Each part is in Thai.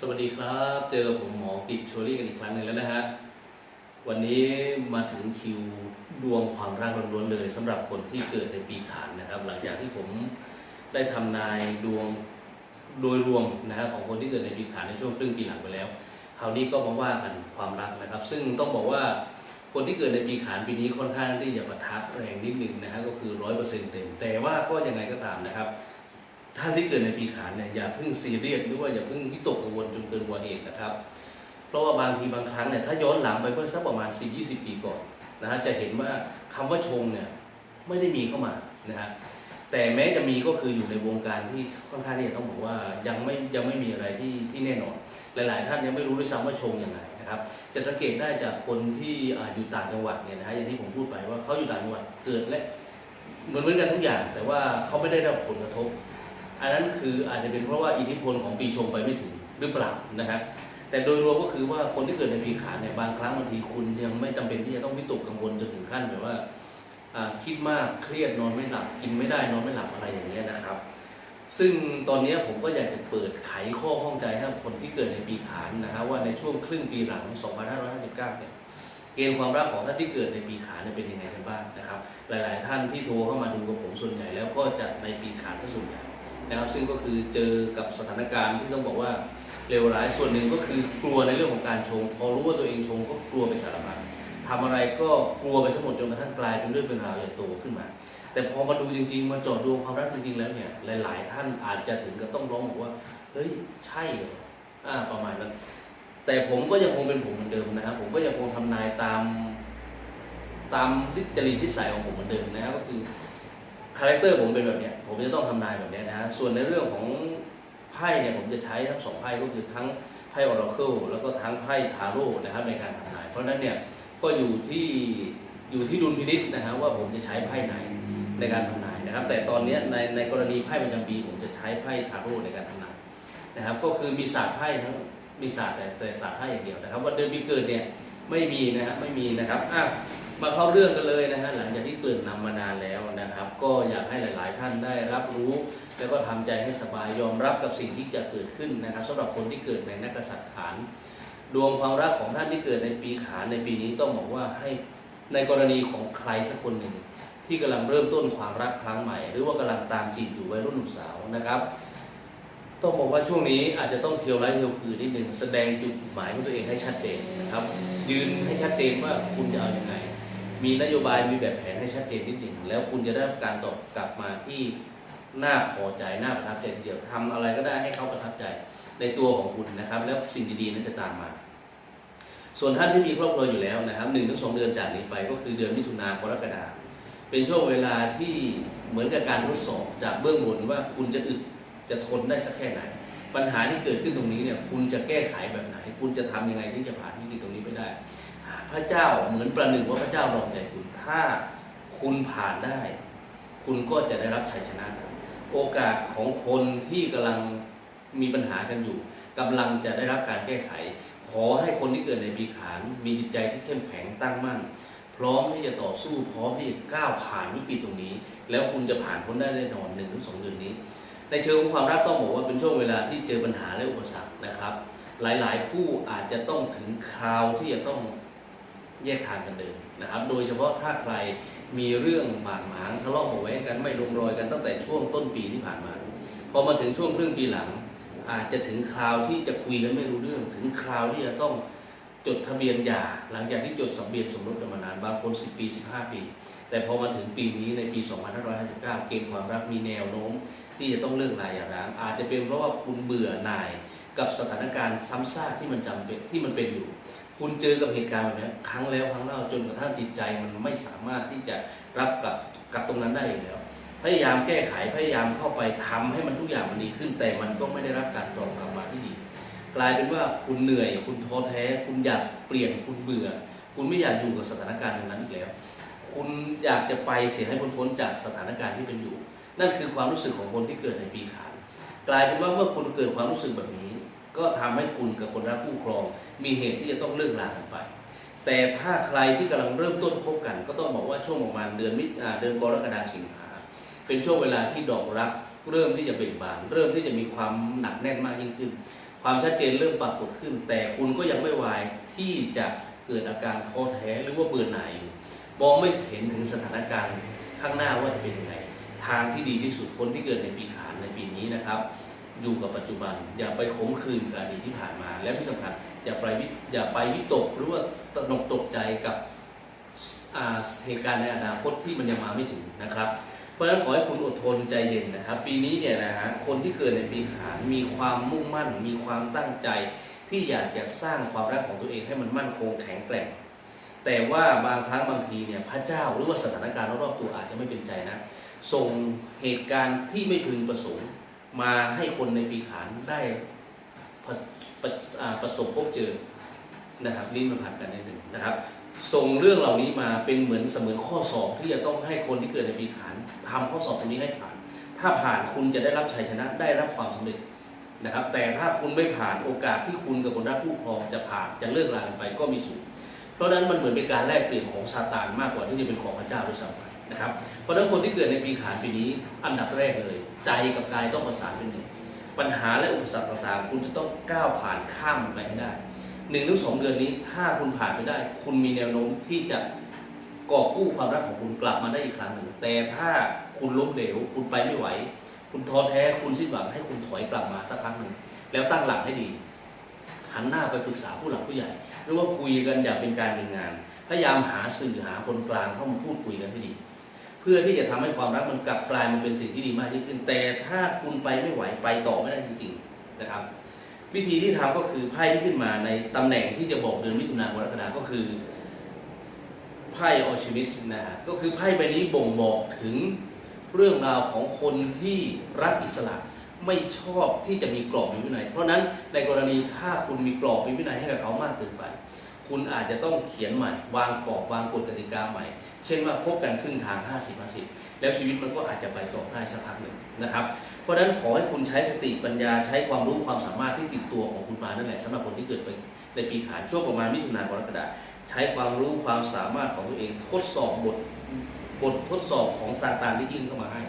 สวัสดีครับ เจอผมหมอกิจโชลี่กันอีกครั้งหนึ่งแล้วนะฮะ วันนี้มาถึงคิวดวงความรักล้วนๆเลยสำหรับคนที่เกิดในปีขานนะครับ หลังจากที่ผมได้ทำนายดวงโดยรวมนะฮะของคนที่เกิดในปีขานในช่วงครึ่งปีหลังไปแล้ว คราวนี้ก็มาว่ากันความรักนะครับ ซึ่งต้องบอกว่าคนที่เกิดในปีขานปีนี้ค่อนข้างที่จะประทัดแรงนิดหนึ่งนะฮะก็คือร้อยเปอร์เซ็นต์เต็มแต่ว่าก็ยังไงก็ตามนะครับ ท่านที่เกิดในปีขานเนี่ยอย่าเพิ่งซีเรียสหรือว่าอย่าเพิ่งวิตกกังวลจนเกินกว่าเหตุนะครับ เพราะว่าบางทีบางครั้งเนี่ยถ้าย้อนหลังไปเมื่อสักประมาณ10 20 ปีก่อนนะฮะจะเห็นว่าคำว่าชงเนี่ยไม่ได้มีเข้ามานะฮะแต่แม้จะมีก็คืออยู่ในวงการที่ค่อนข้างที่จะต้องบอกว่ายังไม่ยังไม่มีอะไรที่ที่แน่นอน หลาย ๆ ท่านยังไม่รู้ด้วยซ้ำว่าชงยังไงนะครับ จะสังเกตได้จากคนที่อ่าอยู่ต่างจังหวัดเนี่ยนะฮะอย่างที่ผมพูดไปว่าเขาอยู่ต่างจังหวัดเกิดและเหมือนเหมือนกันทุกอย่าง แต่ว่าเขาไม่ได้รับผลกระทบ อันนั้นคืออาจจะเป็นเพราะว่าอิทธิพลของปีชงไปไม่ถึงหรือเปล่านะครับแต่โดยรวมก็คือว่าคนที่เกิดในปีขานเนี่ยบางครั้งบางทีคุณยังไม่จำเป็นที่จะต้องวิตกกังวลจนถึงขั้นแบบว่าคิดมากเครียดนอนไม่หลับกินไม่ได้นอนไม่หลับอะไรอย่างเงี้ยนะครับ ซึ่งตอนนี้ผมก็อยากจะเปิดไขข้อข้องใจให้คนที่เกิดในปีขานนะครับว่าในช่วงครึ่งปีหลัง 2559 เนี่ยเกณฑ์ความรักของท่านที่เกิดในปีขานเนี่ยเป็นยังไงกันบ้างนะครับ หลาย ๆ ท่านที่โทรเข้ามาดูกับผมส่วนใหญ่แล้วก็จะในปีขานซะส่วนใหญ่ นะครับซึ่งก็คือเจอกับสถานการณ์ที่ต้องบอกว่าเลวร้ายส่วนหนึ่งก็คือกลัวในเรื่องของการชง พอรู้ว่าตัวเองชงก็กลัวไปสารพัดทำอะไรก็กลัวไปทั้งหมดจนกระทั่งกลายเป็นเรื่องเป็นราวใหญ่โตขึ้นมา แต่พอมาดูจริงๆมาจอดดวงความรักจริงๆแล้วเนี่ยหลายๆ ท่านอาจจะถึงกับต้องร้องบอกว่าเฮ้ยใช่เหรออ่าประมาณนั้นแต่ผมก็ยังคงเป็นผมเหมือนเดิมนะครับผมก็ยังคงทำนายตามตามจริตนิสัยของผมเหมือนเดิมนะครับก็คือ คาแรคเตอร์ผมเป็นแบบเนี้ยผมจะต้องทำนายแบบเนี้ยนะฮะส่วนในเรื่องของไพ่เนี่ยผมจะใช้ทั้งสองไพ่ก็คือทั้งไพ่ออราเคิลแล้วก็ทั้งไพ่ทาโร่นะครับในการทำนาย เพราะฉะนั้นเนี่ยก็อยู่ที่อยู่ที่ดุลพินิษนะฮะว่าผมจะใช้ไพ่ไหนในการทำนายนะครับ แต่ตอนนี้ในในกรณีไพ่ประจำปี ผมจะใช้ไพ่ทาโร่ในการทำนายนะครับ ก็คือมีศาสตร์ไพ่ทั้งมีศาสตร์แต่แต่ศาสตร์ไพ่อย่างเดียวนะครับวันเดือนปีเกิดเนี่ยไม่มีนะฮะไม่มีนะครับอะ มาเข้าเรื่องกันเลยนะฮะหลังจากที่เกริดนำมานานแล้วนะครับ ก็อยากให้หลาย ๆ ท่านได้รับรู้ แล้วก็ทำใจให้สบายยอมรับกับสิ่งที่จะเกิดขึ้นนะครับสำหรับคนที่เกิดในนักษัตริย์ขานดวงความรักของท่านที่เกิดในปีขานในปีนี้ต้องบอกว่าให้ในกรณีของใครสักคนหนึ่ง ที่กำลังเริ่มต้นความรักครั้งใหม่ หรือว่ากำลังตามจีบอยู่วัยรุ่นหนุ่มสาวนะครับ ต้องบอกว่าช่วงนี้อาจจะต้องเที่ยวไร้เที่ยวคืนนิดหนึ่งแสดงจุดหมายของตัวเองให้ชัดเจนนะครับยืนให้ชัดเจนว่าคุณจะเอาอย่างไง มีนโยบายมีแบบแผนให้ชัดเจนนิดหนึ่งแล้วคุณจะได้รับการตอบกลับมาที่น่าพอใจน่าประทับใจทีเดียวทำอะไรก็ได้ให้เขาประทับใจในตัวของคุณนะครับ แล้วสิ่งดีๆนั้นจะตามมา ส่วนท่านที่มีครอบครัวอยู่แล้วนะครับหนึ่งถึงสองเดือนจากนี้ไปก็คือเดือนมิถุนากรกฎาคมเป็นช่วงเวลาที่เหมือนกับการทดสอบจากเบื้องบนว่าคุณจะอึดจะทนได้สักแค่ไหน ปัญหาที่เกิดขึ้นตรงนี้เนี่ยคุณจะแก้ไขแบบไหน คุณจะทำยังไงที่จะผ่านวิกฤตตรงนี้ไปได้ ระเจ้าเหมือนประหนึ่งว่าพระเจ้ารองใจคุณ ถ้าคุณผ่านได้ คุณก็จะได้รับชัยชนะ โอกาสของคนที่กำลังมีปัญหากันอยู่กำลังจะได้รับการแก้ไข ขอให้คนที่เกิดในปีขาน มีจิตใจที่เข้มแข็งตั้งมั่น พร้อมที่จะต่อสู้พร้อมที่จะก้าวผ่านวิกฤตตรงนี้ แล้วคุณจะผ่านพ้นได้แน่นอนหนึ่งถึงสองเดือนนี้ ในเชิงของความรักต้องบอกว่าเป็นช่วงเวลาที่เจอปัญหาและอุปสรรคนะครับ หลายๆ คู่อาจจะต้องถึงคราวที่จะต้อง แยกทางกันเดินนะครับ โดยเฉพาะถ้าใครมีเรื่องบาดหมางทะเลาะเบาะแว้งกันไม่ลงรอยกันตั้งแต่ช่วงต้นปีที่ผ่านมา พอมาถึงช่วงครึ่งปีหลัง อาจจะถึงคราวที่จะคุยกันไม่รู้เรื่อง ถึงคราวที่จะต้องจดทะเบียนหย่าหลังจากที่จดทะเบียนสมรสกันมานานบางคน 10 ปี 15 ปี แต่พอมาถึงปีนี้ในปี 2559 เกณฑ์ความรักมีแนวโน้ม ที่จะต้องเลิกลาอย่างร้างอาจจะเป็นเพราะว่าคุณเบื่อหน่ายกับสถานการณ์ซ้ำซากที่มันจำเป็นที่มันเป็นอยู่ คุณเจอกับเหตุการณ์แบบนี้ครั้งแล้วครั้งเล่าจนกระทั่งจิตใจมันไม่สามารถที่จะรับกับกับตรงนั้นได้อีกแล้ว พยายามแก้ไขพยายามเข้าไปทำให้มันทุกอย่างมันดีขึ้น แต่มันก็ไม่ได้รับการตอบกลับมาที่ดี กลายเป็นว่าคุณเหนื่อย คุณท้อแท้ คุณอยากเปลี่ยนคุณเบื่อ คุณไม่อยากอยู่กับสถานการณ์นั้นอีกแล้ว คุณอยากจะไปเสียให้พ้นพ้นจากสถานการณ์ที่เป็นอยู่ นั่นคือความรู้สึกของคนที่เกิดในปีขานกลายเป็นว่าเมื่อคุณเกิดความรู้สึกแบบนี้ ก็ทำให้คุณกับคนรักคู่ครอง มีเหตุที่จะต้องเลิกลากันไป แต่ถ้าใครที่กำลังเริ่มต้นคบกัน ก็ต้องบอกว่าช่วงประมาณเดือนมิถุอ่าเดือนกรกฎาคมสิงหาเป็นช่วงเวลาที่ดอกรักเริ่มที่จะเบ่งบาน เริ่มที่จะมีความหนักแน่นมากยิ่งขึ้นคความชัดเจนเริ่มปรากฏขึ้น แต่คุณก็ยังไม่วายที่จะเกิดอาการท้อแท้หรือว่าเบื่อหน่ายอยู่มองไม่เห็นถึงสถานการณ์ข้างหน้าว่าจะเป็นยังไงทางที่ดีที่สุดคนที่เกิดในปีขานในปีนี้นะครับ อยู่กับปัจจุบัน อย่าไปขมขื่นกับอดีตที่ผ่านมา และที่สำคัญอย่าไปวิอย่าไปวิตกหรือว่าตนกตกใจกับเหตุการณ์ในอนาคตที่มันยังมาไม่ถึงนะครับ เพราะฉะนั้นขอให้คุณอดทนใจเย็นนะครับ ปีนี้เนี่ยนะฮะคนที่เกิดในปีขานมีความมุ่งมั่น มีความตั้งใจ ที่อยากจะสร้างความรักของตัวเองให้มันมั่นคงแข็งแกร่ง แต่ว่าบางครั้งบางทีเนี่ยพระเจ้าหรือว่าสถานการณ์รอบๆตัวอาจจะไม่เป็นใจนะส่งเหตุการณ์ที่ไม่พึงประสงค์ มาให้คนในปีขานได้ประประประสบพบเจอนะครับนี่มันผ่านกันนิดหนึ่งนะครับส่งเรื่องเหล่านี้มาเป็นเหมือนเสมือนข้อสอบที่จะต้องให้คนที่เกิดในปีขานทำข้อสอบตรงนี้ให้ผ่าน ถ้าผ่านคุณจะได้รับชัยชนะได้รับความสำเร็จนะครับ แต่ถ้าคุณไม่ผ่านโอกาสที่คุณกับคนรักคู่ครองจะผ่านจะเลิกลากันไปก็มีสูงเพราะฉะนั้นมันเหมือนเป็นการแลกเปลี่ยนของซาตานมากกว่าที่จะเป็นของพระเจ้าด้วยซ้ำไป นะครับ เพราะฉะนั้นคนที่เกิดในปีขานปีนี้อันดับแรกเลย ใจกับกายต้องประสานเป็นหนึ่งปัญหาและอุปสรรคต่างๆคุณจะต้องก้าวผ่านข้ามไปให้ได้หนึ่งถึงสองเดือนนี้ถ้าคุณผ่านไปได้ คุณมีแนวโน้มที่จะกอบกู้ความรักของคุณกลับมาได้อีกครั้งหนึ่ง แต่ถ้าคุณล้มเหลว คุณไปไม่ไหว คุณท้อแท้คุณสิ้นหวังให้คุณถอยกลับมาสักครั้งหนึ่งแล้วตั้งหลักให้ดีหันหน้าไปปรึกษาผู้หลักผู้ใหญ่ หรือว่าคุยกันอย่างเป็นการเป็นงาน พยายามหาสื่อหาคนกลางเข้ามาพูดคุยกันให้ดี พื่อที่จะทำให้ความรักมันกลับกลายมาเป็นสิ่งที่ดีมากยิ่งขึ้น แต่ถ้าคุณไปไม่ไหวไปต่อไม่ได้จริงๆนะครับ วิธีที่ทำก็คือไพ่ที่ขึ้นมาในตำแหน่งที่จะบอกเดือนมิถุนายนกรกฎาก็คือไพ่ออชิมิสนะฮะก็คือไพ่ใบนี้บ่งบอกถึงเรื่องราวของคนที่รักอิสระไม่ชอบที่จะมีกรอบมีวินัย เพราะฉะนั้นในกรณีถ้าคุณมีกรอบมีวินัยให้กับเขามากเกินไป คุณอาจจะต้องเขียนใหม่ วางกรอบวางกฎกติกาใหม่ เช่นว่าพบกันครึ่งทาง 50 50 แล้วชีวิตมันก็อาจจะไปต่อได้สักพักหนึ่งนะครับ เพราะฉะนั้นขอให้คุณใช้สติปัญญาใช้ความรู้ความสามารถที่ติดตัวของคุณมานั่นแหละสำหรับคนที่เกิดไปในปีขานช่วงประมาณมิถุนายนกรกฎาคมใช้ความรู้ความสามารถของตัวเองทดสอบบทบททดสอบของซาตานที่ยื่นเข้ามาให้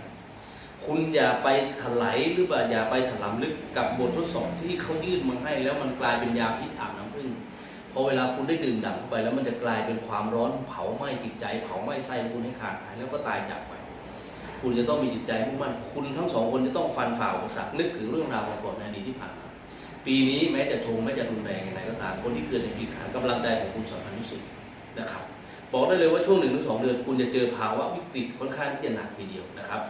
คุณอย่าไปถลายหรือว่าอย่าไปถลำลึกกับบททดสอบที่เขายื่นมาให้ แล้วมันกลายเป็นยาพิษอาบน้ำผึ้ง พอเวลาคุณได้ดื่มด่ำเข้าไปแล้วมันจะกลายเป็นความร้อนเผาไหม้จิตใจเผาไหม้ไส้ของคุณให้ขาดหายแล้วก็ตายจากไป คุณจะต้องมีจิตใจมุ่งมั่นคุณทั้งสองคนจะต้องฟันฝ่าอุปสรรคนึกถึงเรื่องราวก่อนในอดีตที่ผ่านมาปีนี้แม้จะชงแม้จะรุนแรงยังไงก็ตามคนที่เกิดในปีขานกำลังใจของคุณสำคัญที่สุดนะครับบอกได้เลยว่าช่วงหนึ่งถึงสองเดือน คุณจะเจอภาวะวิกฤตค่อนข้างที่จะหนักทีเดียวนะครับ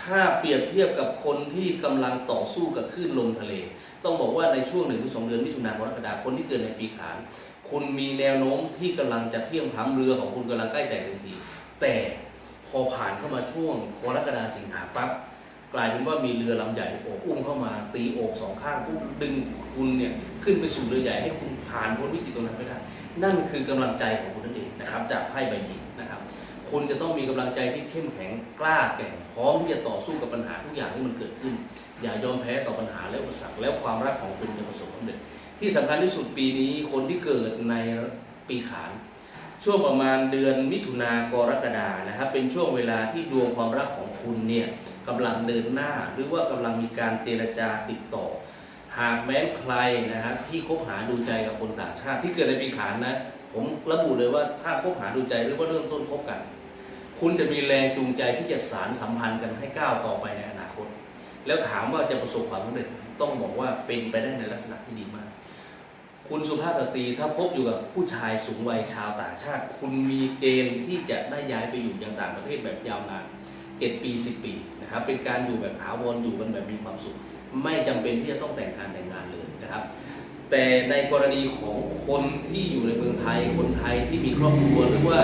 ถ้าเปรียบเทียบกับคนที่กำลังต่อสู้กับคลื่นลมทะเล ต้องบอกว่าในช่วงหนึ่งถึงสองเดือนมิถุนายนกรกฎาคมคนที่เกิดในปีขาน คุณมีแนวโน้มที่กำลังจะเพียงพล้ำเรือของคุณกำลังใกล้แตกทันที แต่พอผ่านเข้ามาช่วงกรกฎาสิงหาปั๊บกลายเป็นว่ามีเรือลำใหญ่โอบอุ้มเข้ามาตีโอกสองข้างดึงคุณเนี่ยขึ้นไปสู่เรือใหญ่ให้คุณผ่านพ้นวิกฤตตรงนั้นไปได้ นั่นคือกำลังใจของคุณนั่นเองนะครับจากไพ่ใบนี้ คุณจะต้องมีกำลังใจที่เข้มแข็งกล้าแกร่งพร้อมที่จะต่อสู้กับปัญหาทุกอย่างที่มันเกิดขึ้น อย่ายอมแพ้ต่อปัญหาและอุปสรรคแล้วความรักของคุณจะประสบความสำเร็จที่สำคัญที่สุดปีนี้คนที่เกิดในปีขานช่วงประมาณเดือนมิถุนากรกฎานะครับเป็นช่วงเวลาที่ดวงความรักของคุณเนี่ยกำลังเดินหน้าหรือว่ากำลังมีการเจรจาติดต่อ หากแม้ใครนะครับที่คบหาดูใจกับคนต่างชาติที่เกิดในปีขานนะ ผมระบุเลยว่าถ้าคบหาดูใจหรือว่าเริ่มต้นคบกัน คุณจะมีแรงจูงใจที่จะสารสัมพันธ์กันให้ก้าวต่อไปในอนาคต แล้วถามว่าจะประสบความสำเร็จต้องบอกว่าเป็นไปได้ในลักษณะที่ดีมาก คุณสุภาพสตรีถ้าพบอยู่กับผู้ชายสูงวัยชาวต่างชาติ คุณมีเกณฑ์ที่จะได้ย้ายไปอยู่ยังต่างประเทศแบบยาวนาน7ปี10 ปีนะครับเป็นการอยู่แบบถาวรอยู่กันแบบมีความสุข ไม่จำเป็นที่จะต้องแต่งการแต่งงานเลยนะครับ แต่ในกรณีของคนที่อยู่ในเมืองไทย คนไทยที่มีครอบครัวหรือว่า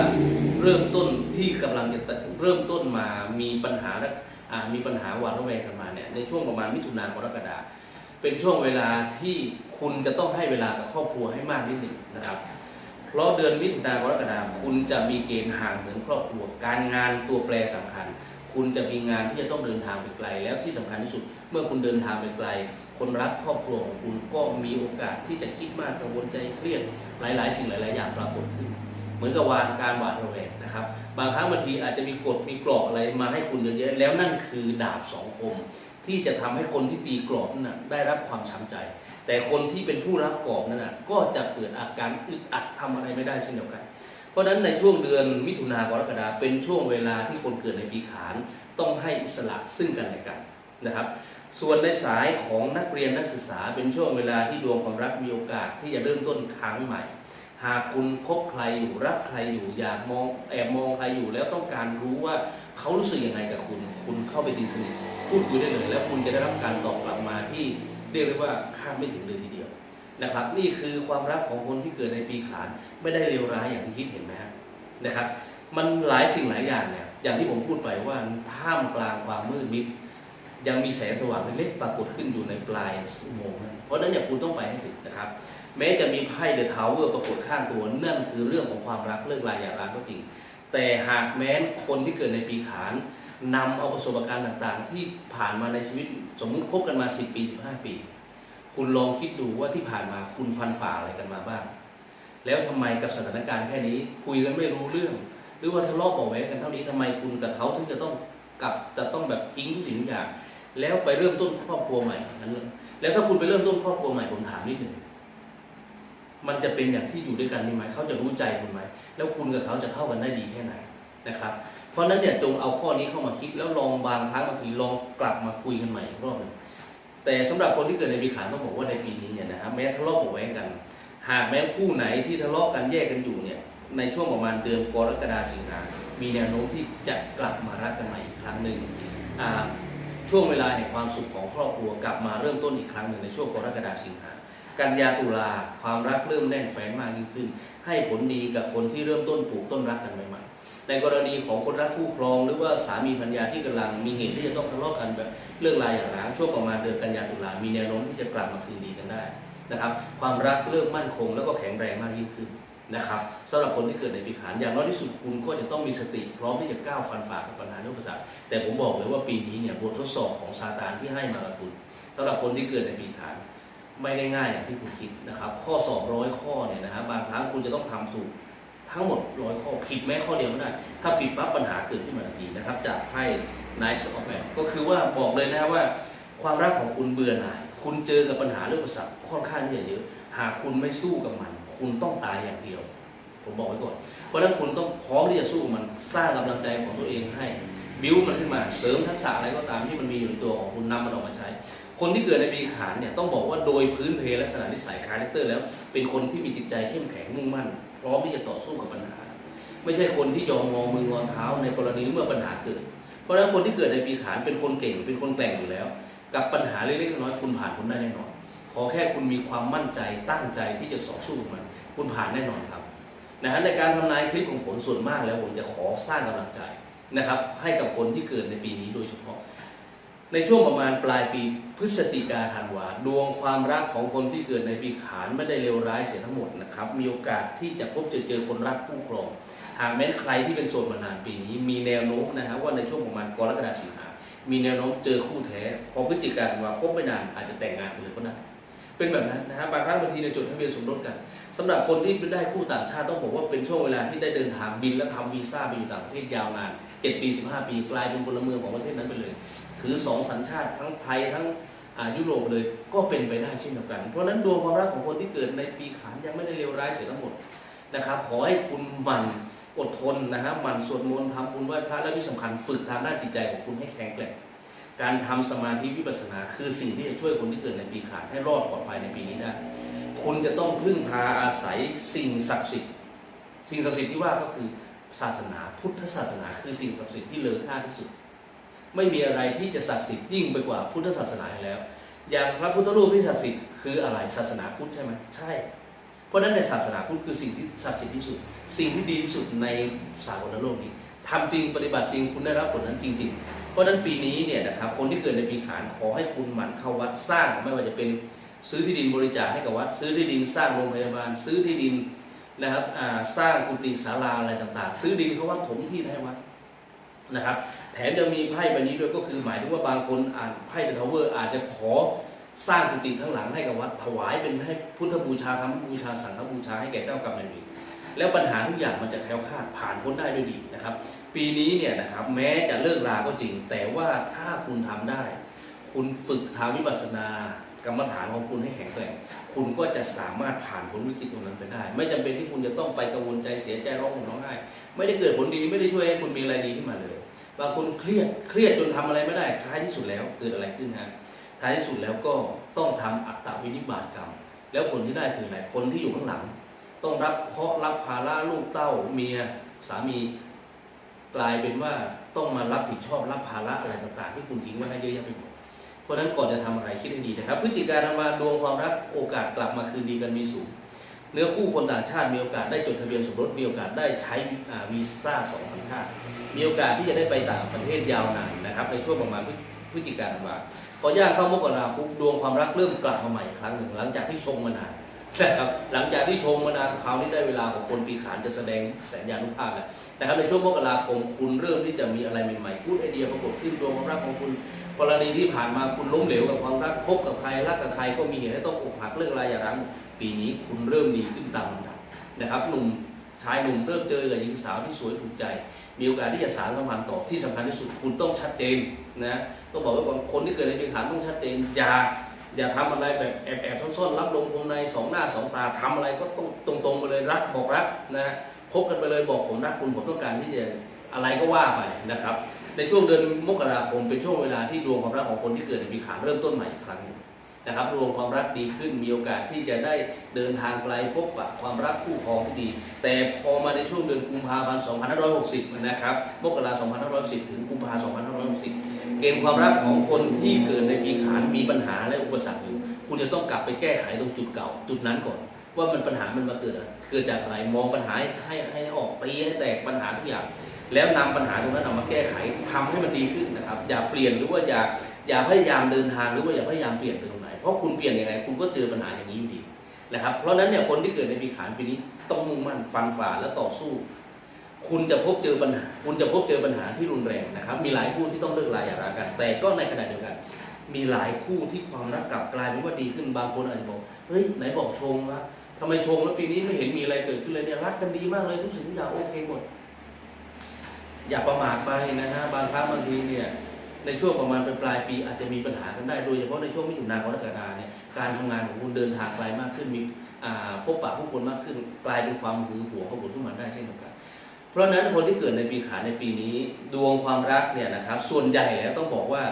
เริ่มต้นที่กำลังจะเริ่มต้นมามีปัญหามีปัญหาหวาดระแวงกันมาเนี่ยในช่วงประมาณมิถุนายนกรกฎาเป็นช่วงเวลาที่คุณจะต้องให้เวลากับครอบครัวให้มากนิดหนึ่งนะครับ เพราะเดือนมิถุนายนกรกฎาคุณจะมีเกณฑ์ห่างเหมือนครอบครัว การงานตัวแปรสำคัญ คุณจะมีงานที่จะต้องเดินทางไปไกล แล้วที่สำคัญที่สุดเมื่อคุณเดินทางไปไกล คนรักครอบครัวของคุณก็มีโอกาสที่จะคิดมากกังวลใจเครียดหลาย ๆ สิ่งหลาย ๆ อย่างปรากฏขึ้น เหมือนกับวานการหวาดระแวงนะครับ บางครั้งบางทีอาจจะมีกฎมีกรอบอะไรมาให้คุณเยอะแยะแล้วนั่นคือดาบสองคมที่จะทำให้คนที่ตีกรอบนั้นได้รับความช้ำใจ แต่คนที่เป็นผู้รับกรอบนั้นก็จะเกิดอาการอึดอัดทำอะไรไม่ได้เช่นเดียวกัน เพราะฉะนั้นในช่วงเดือนมิถุนากรกฎาเป็นช่วงเวลาที่คนเกิดในปีขานต้องให้อิสระซึ่งกันและกันนะครับ ส่วนในสายของนักเรียนนักศึกษาเป็นช่วงเวลาที่ดวงความรักมีโอกาสที่จะเริ่มต้นครั้งใหม่ หากคุณคบใครอยู่รักใครอยู่อยากมองแอบมองใครอยู่แล้วต้องการรู้ว่าเขารู้สึกยังไงกับคุณ คุณเข้าไปตีสนิทพูดคุยได้เลยแล้วคุณจะได้รับการตอบกลับมาที่เรียกได้ว่าคาดไม่ถึงเลยทีเดียวนะครับ นี่คือความรักของคนที่เกิดในปีขานไม่ได้เลวร้ายอย่างที่คิดเห็นไหมนะครับ มันหลายสิ่งหลายอย่างเนี่ยอย่างที่ผมพูดไปว่าท่ามกลางความมืดมิด ยังมีแสงสว่างเล็กๆปรากฏขึ้นอยู่ในปลายอุโมงค์นั้นเพราะนั้นเนี่ยคุณต้องไปให้ถึงนะครับ แม้จะมีไพ่เดอะทาวเวอร์ปรากฏข้างตัวนั่นคือเรื่องของความรักเรื่องรายอย่างรักก็จริง แต่หากแม้คนที่เกิดในปีขานนำเอาประสบการณ์ต่างๆ ที่ผ่านมาในชีวิตสมมุติคบกันมา 10 ปี 15 ปี คุณลองคิดดูว่าที่ผ่านมาคุณฟันฝ่าอะไรกันมาบ้าง แล้วทำไมกับสถานการณ์แค่นี้คุยกันไม่รู้เรื่อง หรือว่าทะเลาะเบาะแว้งกันเท่านี้ทำไมคุณกับเขาถึงจะต้องกลับจะต้องแบบทิ้งทุกสิ่งทุกอย่าง แล้วไปเริ่มต้นครอบครัวใหม่นั้นเลยแล้วถ้าคุณไปเริ่มต้นครอบครัวใหม่ผมถามนิดหนึ่งมันจะเป็นอย่างที่อยู่ด้วยกันนี่ไหมเขาจะรู้ใจคุณไหมแล้วคุณกับเขาจะเข้ากันได้ดีแค่ไหนนะครับ เพราะนั้นเนี่ยจงเอาข้อนี้เข้ามาคิดแล้วลองบางครั้งบางทีลองกลับมาคุยกันใหม่อีกรอบหนึ่งแต่สำหรับคนที่เกิดในปีขานต้องบอกว่าในปีนี้เนี่ยนะครับแม้ทะเลาะเบาะแว้งกัน หากแม้คู่ไหนที่ทะเลาะกันแยกกันอยู่เนี่ยในช่วงประมาณเดือนกรกฎาสิงหามีแนวโน้มที่จะกลับมารักกันใหม่อีกครั้งหนึ่งอ่า ช่วงเวลาแห่งความสุขของครอบครัวกลับมาเริ่มต้นอีกครั้งหนึ่งในช่วงกรกฎาสิงหากันยาตุลาความรักเริ่มแน่นแฟ้นมากยิ่งขึ้น ให้ผลดีกับคนที่เริ่มต้นปลูกต้นรักกันใหม่ๆ ในกรณีของคนรักคู่ครอง หรือว่าสามีภรรยาที่กำลังมีเหตุที่จะต้องทะเลาะกันแบบเรื่องรายอย่างร้างช่วงประมาณเดือนกันยาตุลามีแนวโน้มที่จะกลับมาคืนดีกันได้นะครับความรักเริ่มมั่นคงแล้วก็แข็งแรงมากยิ่งขึ้น นะครับสำหรับคนที่เกิดในปีขานอย่างน้อยที่สุดคุณก็จะต้องมีสติ พร้อมที่จะก้าวฟันฝ่ากับปัญหาและอุปสรรคแต่ผมบอกเลยว่าปีนี้เนี่ยบททดสอบของซาตานที่ให้มากับคุณสำหรับคนที่เกิดในปีขานไม่ได้ง่ายอย่างที่คุณคิดนะครับ ข้อสอบร้อยข้อเนี่ยนะฮะบางครั้งคุณจะต้องทำถูกทั้งหมดร้อยข้อผิดแม้ข้อเดียวไม่ได้ ถ้าผิดปั๊บปัญหาเกิดขึ้นมาทันทีนะครับจากไพ่ Nice of Man ก็คือว่าบอกเลยนะว่า ความรักของคุณเบื่อหน่าย คุณเจอกับปัญหาเรื่องอุปสรรคค่อนข้างที่จะเยอะ หากคุณไม่สู้กับมัน คุณต้องตายอย่างเดียว ผมบอกไว้ก่อน เพราะฉะนั้นคุณต้องพร้อมที่จะสู้มันสร้างกำลังใจของตัวเองให้บิ้วมันขึ้นมาเสริมทักษะอะไรก็ตามที่มันมีอยู่ในตัวของคุณนำมันออกมาใช้ คนที่เกิดในปีขานเนี่ยต้องบอกว่าโดยพื้นเพลักษณะนิสัยคาแรคเตอร์แล้ว เป็นคนที่มีจิตใจเข้มแข็งมุ่งมั่น พร้อมที่จะต่อสู้กับปัญหา ไม่ใช่คนที่ยอมงอมืองอเท้าในกรณีเมื่อปัญหาเกิด เพราะฉะนั้นคนที่เกิดในปีขานเป็นคนเก่งเป็นคนแต่งอยู่แล้ว กับปัญหาเล็กๆน้อยๆคุณผ่านพ้นได้แน่นอน ขอแค่คุณมีความมั่นใจตั้งใจที่จะต่อสู้มัน คุณผ่านแน่นอนครับนะฮะในการทำนายคลิปของผมส่วนมากแล้วผมจะขอสร้างกำลังใจนะครับ ให้กับคนที่เกิดในปีนี้โดยเฉพาะ ในช่วงประมาณปลายปีพฤศจิกาธันวาดวงความรักของคนที่เกิดในปีขานไม่ได้เลวร้ายเสียทั้งหมดนะครับ มีโอกาสที่จะพบเจอเจอคนรักคู่ครอง หากแม้นใครที่เป็นโสดมานานปีนี้ มีแนวโน้มนะฮะว่าในช่วงประมาณกรกฎาคมสิงหามีแนวโน้มเจอคู่แท้พอพฤศจิกาธันวาคบไม่นานอาจจะแต่งงานกันเลยก็ได้ เป็นแบบนั้นนะฮะบางครั้งบางทีในยจดทะเบียนสมรสกันสำหรับคนที่ได้คู่ต่างชาติต้องบอกว่าเป็นช่วงเวลาที่ได้เดินทางบินและทำวีซ่าไปอยู่ต่างประเทศยาวนาน7ปี15ปีกลายเป็นพลเมืองของประเทศนั้นไปเลย ถือสองสัญชาติทั้งไทยทั้งยุโรปเลยก็เป็นไปได้เช่นเดียวกัน เพราะนั้นดวงความรักของคนที่เกิดในปีขานยังไม่ได้เลวร้ายเสียทั้งหมดนะครับขอให้คุณหมั่นอดทนนะฮะหมั่นสวดมนต์ทำบุญไหว้พระและที่สำคัญฝึกทางด้านจิตใจของคุณให้แข็งแกร่ง การทำสมาธิวิปัสสนา คือสิ่งที่จะช่วยคนที่เกิดในปีขานให้รอดปลอดภัยในปีนี้ได้ คุณจะต้องพึ่งพาอาศัยสิ่งศักดิ์สิทธิ์ สิ่งศักดิ์สิทธิ์ที่ว่าก็คือศาสนาพุทธศาสนา คือสิ่งศักดิ์สิทธิ์ที่เลอค่าที่สุด ไม่มีอะไรที่จะศักดิ์สิทธิ์ยิ่งไปกว่าพุทธศาสนาอีกแล้ว อย่างพระพุทธรูปที่ศักดิ์สิทธิ์คืออะไรศาสนาพุทธใช่ไหมใช่ เพราะฉะนั้นในศาสนาพุทธคือสิ่งที่ศักดิ์สิทธิ์ที่สุด สิ่งที่ดีที่สุดในสากลโลกนี้ทำจริงปฏิบัติจริงคุณได้รับผลนั้นจริง ๆ เพราะนั้นปีนี้เนี่ยนะครับคนที่เกิดในปีขานขอให้คุณหมั่นเข้าวัดสร้าง ไม่ว่าจะเป็นซื้อที่ดินบริจาคให้กับวัด ซื้อที่ดินสร้างโรงพยาบาล ซื้อที่ดินนะครับสร้างกุฏิศาลาอะไรต่างๆ ซื้อดินเขาวัดถมที่ให้วัดนะครับ แถมยังมีไพ่ใบนี้ด้วยก็คือหมายถึงว่าบางคนอ่านไพ่เดอะทาวเวอร์อาจจะขอสร้างกุฏิทั้งหลังให้กับวัดถวายเป็นให้พุทธบูชาธรรมบูชาสังฆบูชาให้แก่เจ้ากรรมนายเวรแล้วปัญหาทุกอย่างมันจะแคล้วคลาดผ่านพ้นได้ด้วยดีนะครับ ปีนี้เนี่ยนะครับแม้จะเลิกราก็จริง แต่ว่าถ้าคุณทำได้ คุณฝึกทางวิปัสสนากรรมฐานของคุณให้แข็งแกร่งคุณก็จะสามารถผ่านพ้นวิกฤตตรงนั้นไปได้ ไม่จำเป็นที่คุณจะต้องไปกังวลใจเสียใจร้องห่มร้องไห้ไม่ได้เกิดผลดีไม่ได้ช่วยให้คุณมีอะไรดีขึ้นมาเลยบางคนเครียดเครียดจนทำอะไรไม่ได้ท้ายที่สุดแล้วเกิดอะไรขึ้นฮะท้ายที่สุดแล้วก็ต้องทำอัตตวินิบาตกรรม แล้วผลที่ได้คืออะไรคนที่อยู่ข้างหลัง ต้องรับเคราะห์รับภาระลูกเต้าเมียสามี กลายเป็นว่าต้องมารับผิดชอบรับภาระอะไรต่างๆ ที่คุณทิ้งไว้ให้เยอะแยะไปหมดเพราะฉะนั้นก่อนจะทำอะไรคิดให้ดีนะครับ พฤศจิกายนมาดวงความรักโอกาสกลับมาคืนดีกันมีสูง เนื้อคู่คนต่างชาติมีโอกาสได้จดทะเบียนสมรสมีโอกาสได้ใช้วีซ่าสองสัญชาติ มีโอกาสที่จะได้ไปต่างประเทศยาวนานนะครับในช่วงประมาณพฤศจิกายนมาพอย่างเข้ามกราปุ๊บดวงความรักเริ่มกลับมาใหม่อีกครั้งหนึ่งหลังจากที่ชงมานาน นะครับหลังจากที่ชงมานานคราวนี้ได้เวลาของคนปีขานจะแสดงแสนยานุภาพแล้วนะครับในช่วงมกราคมคุณเริ่มที่จะมีอะไรใหม่ๆพูดไอเดียปรากฏขึ้นดวงความรักของคุณกรณีที่ผ่านมาคุณล้มเหลวกับความรักคบกับใครรักกับใครก็มีเหตุให้ต้องอกหักเรื่องรายอย่าร้างปีนี้คุณเริ่มดีขึ้นตามลำดับนะครับหนุ่มชายหนุ่มเริ่มเจอกับหญิงสาวที่สวยถูกใจ มีโอกาสที่จะสารสัมพันธ์ต่อที่สำคัญที่สุดคุณต้องชัดเจนนะต้องบอกไว้ก่อนคนที่เกิดในปีขานต้องชัดเจนอย่า อย่าทำอะไรแบบแอบแอบซ่อนๆรับลมคมในสองหน้าสองตาทำอะไรก็ต้องตรงๆไปเลยรักบอกรักนะคบกันไปเลยบอกผมรักคุณผมต้องการที่จะอะไรก็ว่าไปนะครับ ในช่วงเดือนมกราคมเป็นช่วงเวลาที่ดวงความรักของคนที่เกิดในปีขาเริ่มต้นใหม่อีกครั้ง นะครับดวงความรักดีขึ้นมีโอกาสที่จะได้เดินทางไกลพบปะความรักคู่ครองที่ดี แต่พอมาในช่วงเดือนกุมภาพันธ์ 2560 นะครับมกราคม 2560 ถึงกุมภาพันธ์ 2560 เกณฑ์ความรักของคนที่เกิดในปีขานมีปัญหาและอุปสรรคอยู่ คุณจะต้องกลับไปแก้ไขตรงจุดเก่า จุดนั้นก่อน ว่ามันปัญหามันมาเกิดอะเกิดจากอะไรมองปัญหาให้ให้ออกตีให้แตกปัญหาทุกอย่างแล้วนำปัญหาตรงนั้นเอามาแก้ไขทำให้มันดีขึ้นนะครับ อย่าเปลี่ยนหรือว่าอย่าอย่าพยายามเดินทางหรือว่าอย่าพยายามเปลี่ยนไปตรง เพราะคุณเปลี่ยนยังไง คุณก็เจอปัญหาอย่างนี้อยู่ดีนะครับเพราะนั้นเนี่ยคนที่เกิดในปีขานปีนี้ต้องมุ่งมั่นฟันฝ่าและต่อสู้ คุณจะพบเจอปัญหา คุณจะพบเจอปัญหาที่รุนแรงนะครับ มีหลายคู่ที่ต้องเลิกลาอย่ารากัน แต่ก็ในขณะเดียวกัน มีหลายคู่ที่ความรักกลับกลายเป็นว่าดีขึ้นบางคนอาจจะบอกเฮ้ยไหนบอกชงวะทำไมชงแล้วปีนี้ไม่เห็นมีอะไรเกิดขึ้นเลยเนี่ยรักกันดีมากเลยทุกสิ่งทุกอย่างโอเคหมดอย่าประมาทไปนะฮะบางครั้งบางทีเนี่ย ในช่วงประมาณปลายปี อาจจะมีปัญหากันได้ โดยเฉพาะในช่วงมิถุนายนกรกฎาเนี่ยการทำงานของคุณเดินทางไกลมากขึ้นมีพบปะผู้คนมากขึ้น กลายเป็นความหึงหวงปรากฏขึ้นมาได้เช่นเดียวกันเพราะนั้นคนที่เกิดในปีขาในปีนี้ ดวงความรักเนี่ยนะครับ ส่วนใหญ่แล้วต้องบอกว่า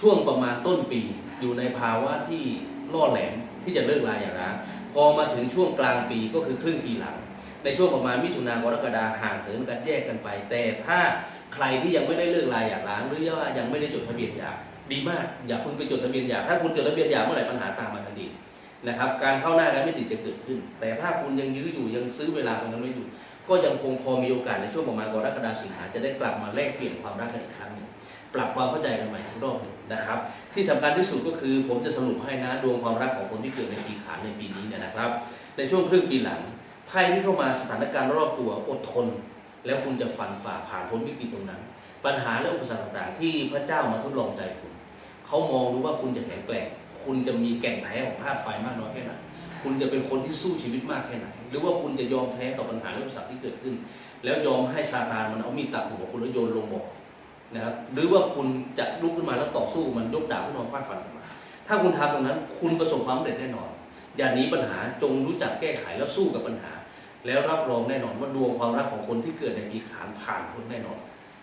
ช่วงประมาณต้นปีอยู่ในภาวะที่ล่อแหลมที่จะเลิกลาอย่างร้างพอมาถึงช่วงกลางปีก็คือครึ่งปีหลัง ในช่วงประมาณมิถุนายนกรกฎาห่างเหินกันแยกกันไป แต่ถ้า ใครที่ยังไม่ได้เลิกลาอยางร้างหรือว่ายังไม่ได้จดทะเบียนหย่าดีมากอย่าเพิ่งไปจดทะเบียนหย่าถ้าคุณจดทะเบียนหย่าเมื่อไหร่ปัญหาตามมาทันทีนะครับการเข้าหน้ากันไม่ติดจะเกิดขึ้น แต่ถ้าคุณยังยื้ออยู่ยังซื้อเวลาตรงนั้นไม่อยู่ ก็ยังคงพอมีโอกาสในช่วงประมาณกรกฎาสิงหาจะได้กลับมาแลกเปลี่ยนความรักกันอีกครั้งหนึ่งปรับความเข้าใจกันใหม่อีกรอบหนึ่งนะครับ ที่สำคัญที่สุดก็คือผมจะสรุปให้นะดวงความรักของคนที่เกิดในปีขานในปีนี้เนี่ยนะครับ ในช่วงครึ่งปีหลังไพ่ที่เข้ามาสถานการณ์รอบตัวอดทน แล้วคุณจะฟันฝ่าผ่านพ้นวิกฤตตรงนั้น ปัญหาและอุปสรรคต่างๆ ที่พระเจ้ามาทดลองใจคุณเขามองดูว่าคุณจะแข็งแกร่งคุณจะมีแก่นแท้ของธาตุไฟมากน้อยแค่ไหนคุณจะเป็นคนที่สู้ชีวิตมากแค่ไหน หรือว่าคุณจะยอมแพ้ต่อปัญหาและอุปสรรคที่เกิดขึ้น แล้วยอมให้ซาตานมันเอามีดตัดหัวคุณแล้วโยนลงบ่อนะครับหรือว่าคุณจะลุกขึ้นมาแล้วต่อสู้มันยกดาบขึ้นมาฟาดฟันกันมา ถ้าคุณทำตรงนั้น คุณประสบความสำเร็จแน่นอน อย่าหนีปัญหาจงรู้จักแก้ไขแล้วสู้กับปัญหา แล้วรับรองแน่นอนว่าดวงความรักของคนที่เกิดในปีขานผ่านพ้นแน่นอน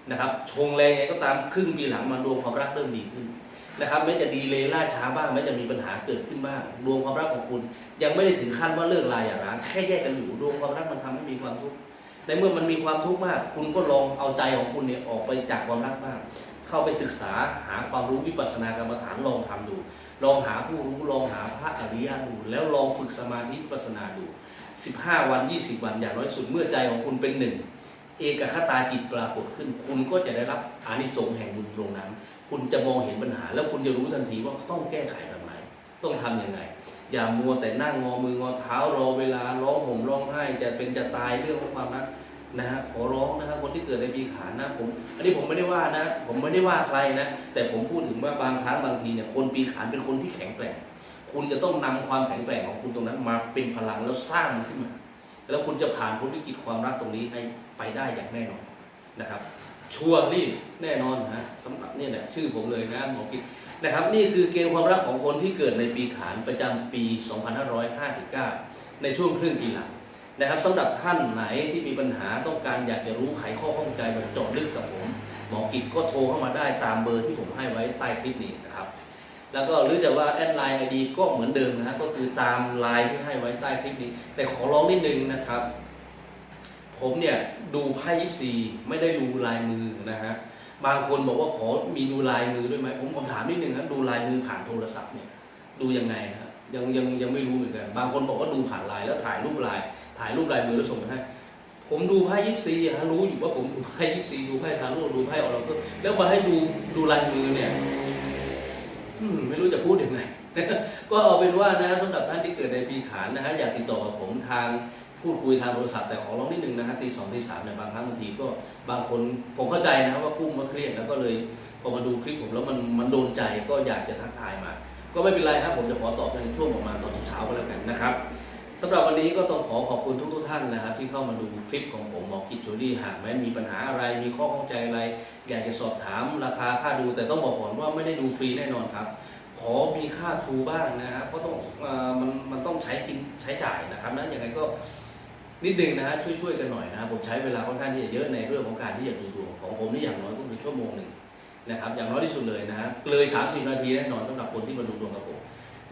นะครับ ชงแรงไงก็ตามครึ่งปีหลังมาดวงความรักเริ่มดีขึ้นนะครับแม้จะดีเลยล่าช้าบ้างแม้จะมีปัญหาเกิดขึ้นบ้างดวงความรักของคุณ ยังไม่ได้ถึงขั้นว่าเลิกลาอย่าร้างแค่แยกกันอยู่ดวงความรักมันทำให้มีความทุกข์ในเมื่อมันมีความทุกข์มาก คุณก็ลองเอาใจของคุณเนี่ยออกไปจากความรักบ้างเข้าไปศึกษาหาความรู้วิปัสสนากรรมฐานลองทำดู ลองหาผู้รู้ลองหาพระอริยะดูแล้วลองฝึกสมาธิวิปัสสนาดู 15 วัน 20 วันอย่างน้อยสุดเมื่อใจของคุณเป็นหนึ่งเอกคตาจิตปรากฏขึ้น คุณก็จะได้รับอานิสงส์แห่งบุญตรงนั้น คุณจะมองเห็นปัญหา แล้วคุณจะรู้ทันทีว่าต้องแก้ไขแบบไหนต้องทำยังไง อย่ามัวแต่นั่งงอมืองอเท้ารอเวลาร้องห่มร้องไห้จะเป็นจะตายเรื่องของความรักนะฮะขอร้องนะครับคนที่เกิดในปีขานนะผมอันนี้ผมไม่ได้ว่านะ ผมไม่ได้ว่าใครนะ แต่ผมพูดถึงว่าบางครั้งบางทีเนี่ยคนปีขานเป็นคนที่แข็งแกร่ง คุณจะต้องนำความแข็งแกร่งของคุณตรงนั้น มาเป็นพลังแล้วสร้างมันขึ้นมา แล้วคุณจะผ่านพ้นวิกฤตความรักตรงนี้ให้ไปได้อย่างแน่นอนนะครับ ชัวร์รีบแน่นอนนะสำหรับเนี่ยแหละชื่อผมเลยนะหมอกิจนะครับ นี่คือเกณฑ์ความรักของคนที่เกิดในปีขานประจำปี 2559 ในช่วงครึ่งปีหลังนะครับสำหรับท่านไหนที่มีปัญหาต้องการอยากจะรู้ไขข้อข้องใจแบบเจาะลึกกับผม หมอกิจก็โทรเข้ามาได้ตามเบอร์ที่ผมให้ไว้ใต้คลิปนี้นะครับ แล้วก็หรือจะว่าแอดไลน์ไอดีก็เหมือนเดิมนะฮะก็คือตามไลน์ที่ให้ไว้ใต้คลิปนี้ แต่ขอร้องนิดนึงนะครับ ผมเนี่ยดูไพ่ยิปซีไม่ได้ดูลายมือนะฮะบางคนบอกว่าขอมีดูลายมือด้วยไหมผมผมถามนิดนึงนะดูลายมือผ่านโทรศัพท์เนี่ยดูยังไงฮะยังยังยังไม่รู้เหมือนกัน บางคนบอกว่าดูผ่านไลน์แล้วถ่ายรูปลาย ถ่ายรูปลายมือแล้วส่งไปให้ผมดูไพ่ยิปซีฮะรู้อยู่ว่าผมดูไพ่ยิปซีดูไพ่ทาโร่ดูไพ่ออร์เคิลแล้วมาให้ดูดูลายมือเนี่ย ไม่รู้จะพูดยังไงก็เอาเป็นว่านะสำหรับท่านที่เกิดในปีขานนะฮะอยากติดต่อกับผมทางพูดคุยทางโทรศัพท์แต่ขอร้องนิดนึงนะฮะตีสองตีสามเนี่ยบางครั้งบางทีก็บางคนผมเข้าใจนะว่ากุ้งมาเครียดแล้วก็เลยพอมาดูคลิปผมแล้วมันมันโดนใจก็อยากจะทักทายมา ก็ไม่เป็นไรครับผมจะขอตอบในช่วงประมาณตอนเช้าก็แล้วกันนะครับ สำหรับวันนี้ก็ต้องขอขอบคุณทุกๆท่านนะครับ ที่เข้ามาดูคลิปของผมหมอกิจจูดี้หากแม้มีปัญหาอะไรมีข้อข้องใจอะไร อยากจะสอบถามราคาค่าดูแต่ต้องบอกก่อนว่าไม่ได้ดูฟรีแน่นอนครับ ขอมีค่าทรูบ้างนะครับเพราะต้องอมันมันต้องใช้กินใช้จ่ายนะครับนะยังไงก็นิดนึงนะฮะช่วยช่วยๆกันหน่อยนะครับผมใช้เวลาค่อนข้างที่จะเยอะในเรื่องของการที่จะดูดวงของผมนี่อย่างน้อยก็คือชั่วโมงหนึ่งนะครับอย่างน้อยที่สุดเลยนะฮะเลย 30 นาทีแน่นอนสำหรับคนที่มาดูดวงกับผม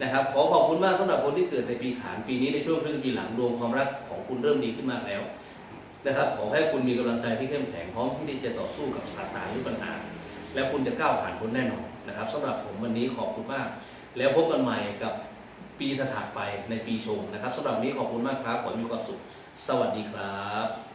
นะครับ ขอขอบคุณมากสำหรับคนที่เกิดในปีขานปีนี้ในช่วงครึ่งปีหลังดวงความรักของคุณเริ่มดีขึ้นมากแล้วนะครับ ขอให้คุณมีกำลังใจที่เข้มแข็งพร้อมที่จะต่อสู้กับสัตว์ตาหรือปัญหาและคุณจะก้าวผ่านพ้นแน่นอนนะครับสำหรับผมวันนี้ขอบคุณมาก แล้วพบกันใหม่กับปีถัดไปในปีชงนะครับสำหรับนี้ขอบคุณมากครับขอมีความสุข สวัสดีครับ